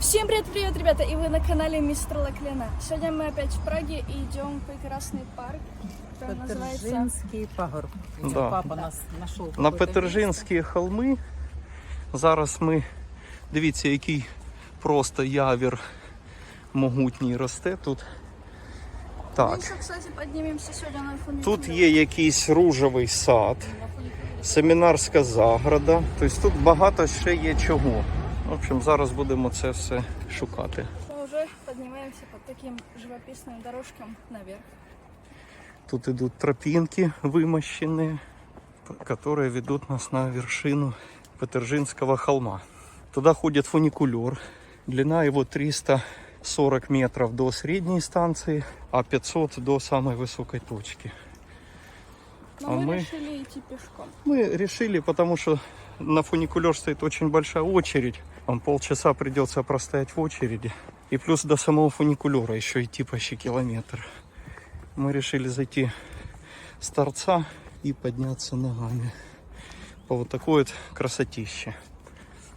Всем привет-привет, ребята! И вы на канале Мистер Лаклена. Сегодня мы опять в Праге и идем в прекрасный парк, который называется... Петержинський пагорб. Це Да. Папа нас знайшов. На Петержинські холми. Зараз ми дивіться, який просто явір могутній росте тут. Мы Так, еще, кстати, поднимемся сегодня на фуникулер. тут є якийсь ружовий сад, семінарська заграда. Тобто тут багато ще є чого. В общем, зараз будемо це все шукати. Мы уже поднимаемся по таким живописным дорожкам наверх. Тут идут тропинки вымощенные, которые ведут нас на вершину Петержинского холма. Туда ходит фуникулер. Длина его 340 метров до средней станции, а 500 до самой высокой точки. Но А мы, мы- решили идти пешком. Мы решили, потому что на фуникулер стоит очень большая очередь. Вам полчаса придется простоять в очереди. И плюс до самого фуникулера еще идти почти километр. Мы решили зайти с торца и подняться ногами. По вот такой вот красотище.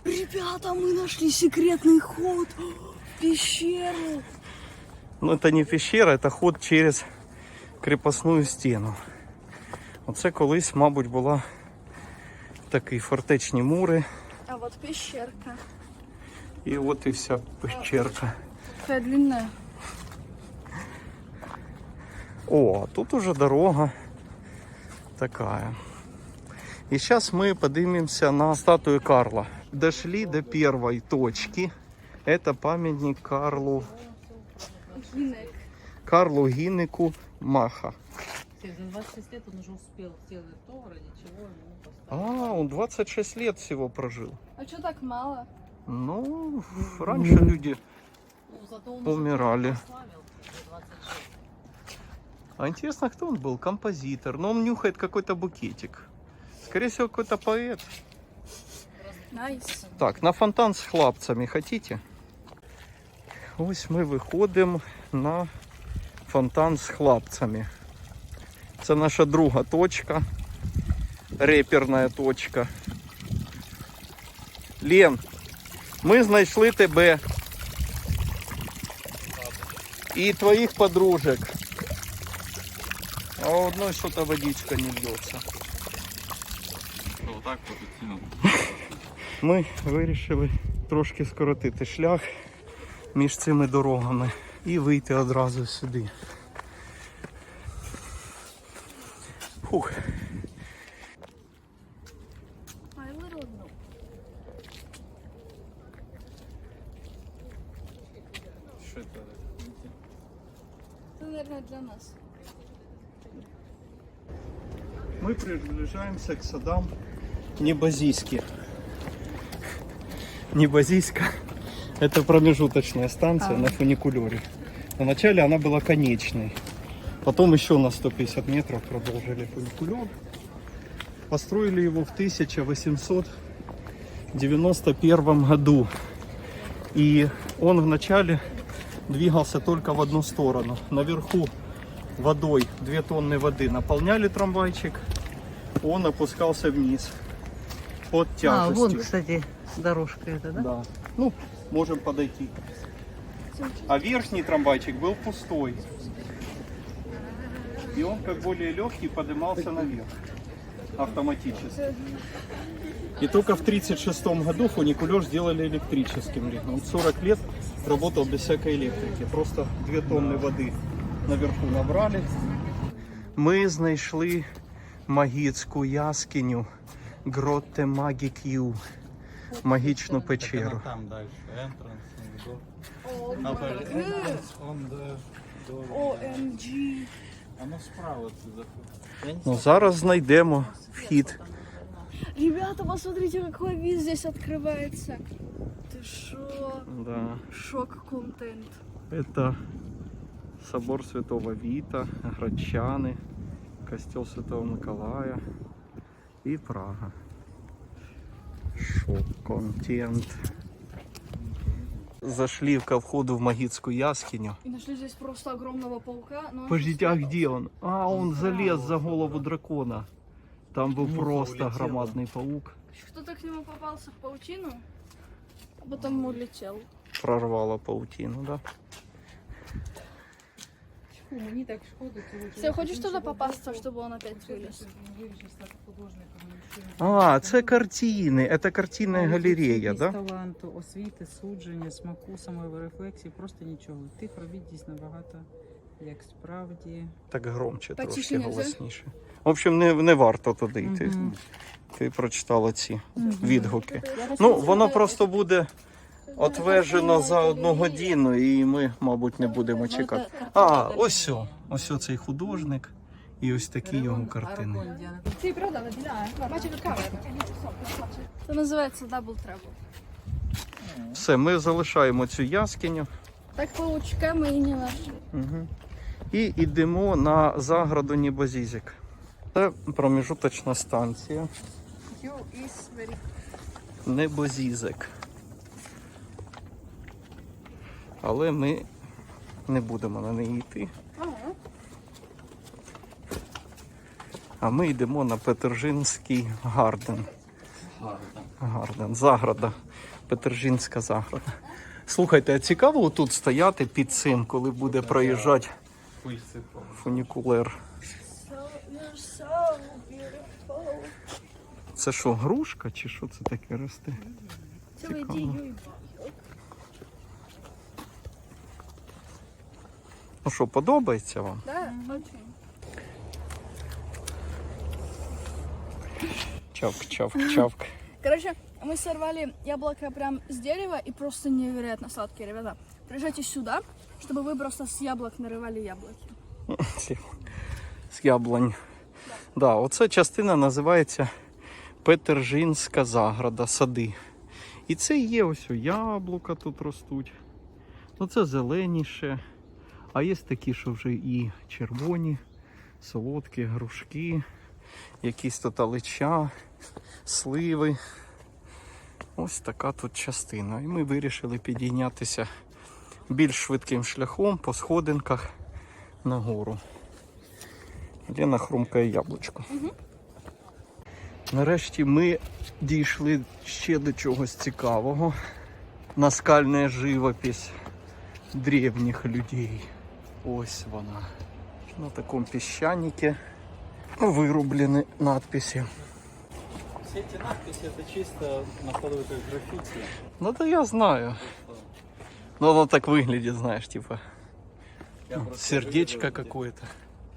Ребята, мы нашли секретный ход в пещеру. Но это не пещера, это ход через крепосную стену. Оце колись, мабуть, була такі фортечні мури. А вот пещерка. І от і вся пещерка. Такая длинная. О, а тут уже дорога такая. И сейчас мы поднимемся на статую Карла. Дошли до первой точки. Это памятник Карлу, Гинек. Карлу Гиннику Маха. За 26 лет он уже успел сделать то, ради чего ему поставили. А, он 26 лет всего прожил. А что так мало? Ну, раньше люди... Умирали. уже прославил за 26. А интересно, кто он был? Композитор. Но он нюхает какой-то букетик. Скорее всего, какой-то поэт. Найс. Так, на фонтан з хлопцями хотите? Ось ми виходимо на фонтан з хлопцями. Це наша друга точка. Реперна точка. Лен, ми знайшли тебе. І твоїх подружок. А у одної щось водичка не надо. Ми вирішили трошки скоротити шлях між цими дорогами і вийти одразу сюди. Фух. Мы приближаемся к садам Небазийских. Небазийска – это промежуточная станция на фуникулере. Вначале она была конечной. Потом еще на 150 метров продолжили фуникулер. Построили его в 1891 году. И он вначале двигался только в одну сторону. Наверху водой, 2 тонны воды наполняли трамвайчик, он опускался вниз под А, тяжестью. вон, кстати, дорожка эта, да? Да. Ну, можем подойти. А верхний трамвайчик был пустой. И он как более легкий поднимался наверх автоматически. И только в 1936 году фуникулер сделали электрическим. Он 40 лет работал без всякой электрики. Просто 2 тонны воды наверху набрали. Ми знайшли магічну яскиню Гротте Магік'ю. Магічну печеру. Там дальше. Entrance and go. О, Upper my entrance on the door. OMG. Оно справа ты заходишь. Я не Ну, зараз знайдемо вхід. Ребята, посмотрите, какой вид здесь открывается. Ты шо? Да. Шок-контент. Это собор Святого Вита, Грачаны, костел Святого Миколая и Прага. Шок-контент. Зашли ко входу в Магитскую яскиню. И нашли здесь просто огромного паука. но Подождите, а где он? А, он залез за голову дракона. Там был Муха просто улетела. громадный паук. Кто-то к нему попался в паутину, а потом улетел. прорвало паутину, да? Фу, мені так шкода цього Ты чоловіка, хочешь він туда же попасться, робив- чтобы он опять Він вылез? вирішив стати художником, він ще- А, це картини, це картинна Але галерея, відсутність да? таланту, освіти, судження, смаку, саморефлексії, просто нічого. Тих робіт дійсно багато, як справді. Так громче, Потише трошки нельзя? голосніше. В общем, не, не варто туди йти. Мгм. Ти прочитала ці Мгм. відгуки. Ну, воно просто буде отвежено за одну годину, і ми, мабуть, не будемо чекати. А, ось о, ось о цей художник. І ось такі його картини. Аргондіана. Это называется Double Trouble. Все, ми залишаємо цю яскиню Так паучка мы и не нашли. угу. і йдемо на заграду Нібозізік. Це проміжуточна станція You is very... Небозізик. Але ми не будемо на неї йти. А ми йдемо на Петержинський гарден. Гарден. Заграда. Петержинська заграда. Слухайте, а цікаво тут стояти під цим, коли буде проїжджати фунікулер. Це що, грушка чи що це таке росте? Все, Ну що, подобається вам? Да, очень. Чавк, чавк, чавк. Короче, мы сорвали яблоко прям с дерева и просто невероятно сладкие, ребята. Приезжайте сюда, чтобы вы просто с яблок нарывали яблоки. Ці- З яблунь. Да, оця частина називається Петержинська заграда, сади. І це є ось о, яблука тут ростуть. Ну це зеленіше. А є такі, що вже і червоні, солодкі, грушки, якісь тут алича, сливи. Ось така тут частина. І ми вирішили підійнятися більш швидким шляхом по сходинках нагору. Лена хрумкає яблучко. Нарешті ми дійшли ще до чогось цікавого. Наскальна живопись древніх людей. Ось вона. На такому піщанике вирублені надписи. Все эти надписи это чисто наподобие как граффити. Ну да я знаю. Ну оно так выглядит, знаешь, типа Я ну, просто сердечко вывел эти какое-то.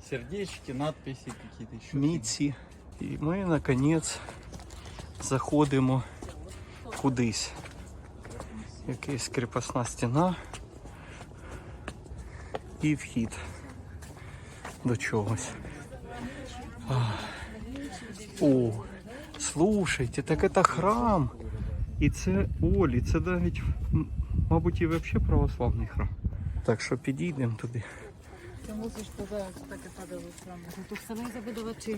Сердечки, надписи какие-то еще. Міці. І ми, наконець, заходимо кудись. Якась кріпосна стіна і вхід до чогось. А. О, слушайте, так це храм. І це Олі, це навіть, м, мабуть, і взагалі православний храм. Так що підійдемо туди. Ти мусиш туди так і падали саме. Тут самі забудувачі.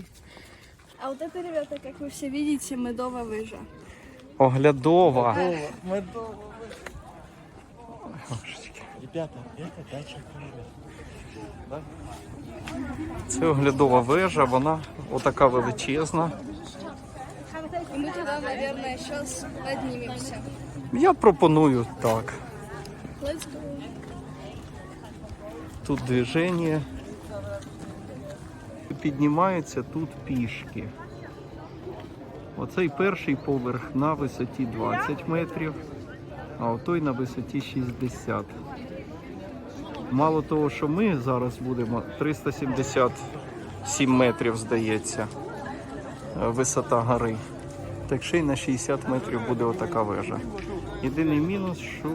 А вот это, ребята, как вы все видите, медовая выжа. Оглядова. Ребята, это дача Крыля. Це оглядова вежа, вона отака величезна. И мы туда, наверное, сейчас поднимемся. Я пропоную так. Let's go. Тут движення. Піднімаються тут пішки. Оцей перший поверх на висоті 20 метрів, а отой на висоті 60. Мало того, що ми зараз будемо 377 метрів, здається, е, висота гори. Так ще й на 60 метрів буде отака вежа. Єдиний мінус, що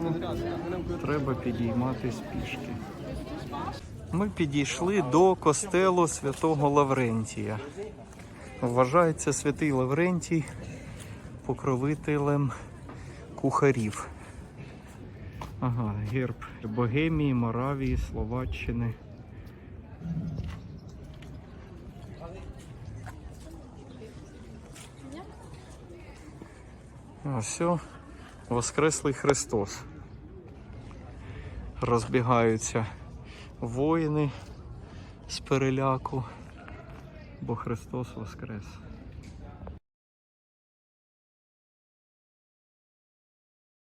треба підійматись пішки. Ми підійшли до костелу святого Лаврентія. Вважається святий Лаврентій покровителем кухарів. Ага, герб Богемії, Моравії, Словаччини. Ось Воскреслий Христос. Розбігаються воїни з переляку, бо Христос Воскрес.